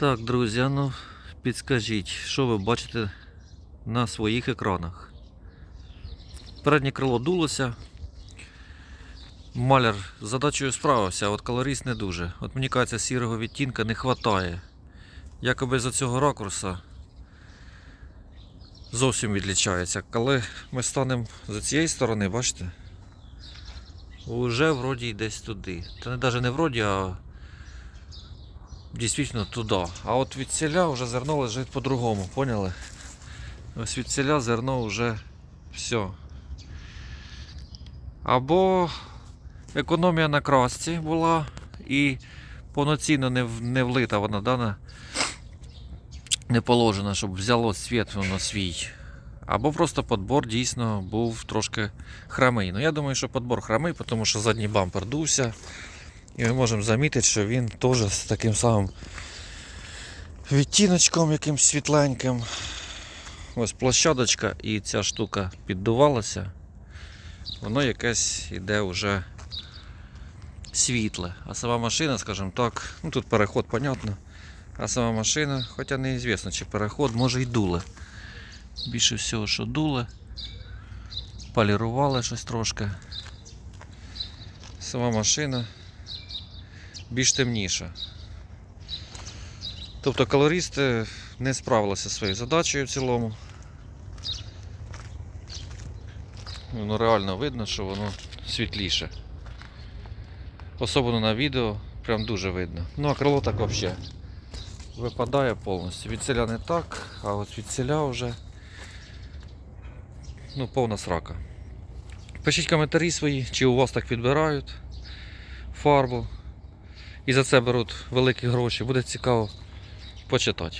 Так, друзі, ну підскажіть, що ви бачите на своїх екранах. Переднє крило дулося. Маляр з задачею справився, а от колоріст не дуже. От мені кажеться, сірого відтінка не вистачає. Якоби за цього ракурса зовсім відлічається. Коли ми станемо з цієї сторони, бачите? Уже вроді десь туди. Та не навіть не вроді, а дійсно туди. А от від селя вже зерно лежить по-другому, поняли? Ось від селя зерно вже все. Або економія на красці була і повноцінно не, не влита вона, да, не положена, щоб взяло світ воно свій. Або просто подбор дійсно був трошки хромий. Ну я думаю, що подбор хромий, тому що задній бампер дувся. І ми можемо замітити, що він теж з таким самим відтіночком якимсь світленьким. Ось площадочка і ця штука піддувалася. Воно якесь іде вже світле. А сама машина, скажімо так, ну тут переход, понятно. А сама машина, хоча неізвісно, чи переход, може й дуле. Більше всього, що дуле. Полірували щось трошки. Сама машина більш темніша. Тобто колористи не справилися зі своєю задачею в цілому. Воно реально видно, що воно світліше. Особливо на відео прям дуже видно. Ну а крило так взагалі випадає повністю. Від не так, а от від селя вже ну, повна срака. Пишіть коментарі свої, чи у вас так підбирають фарбу і за це беруть великі гроші. Буде цікаво почитати.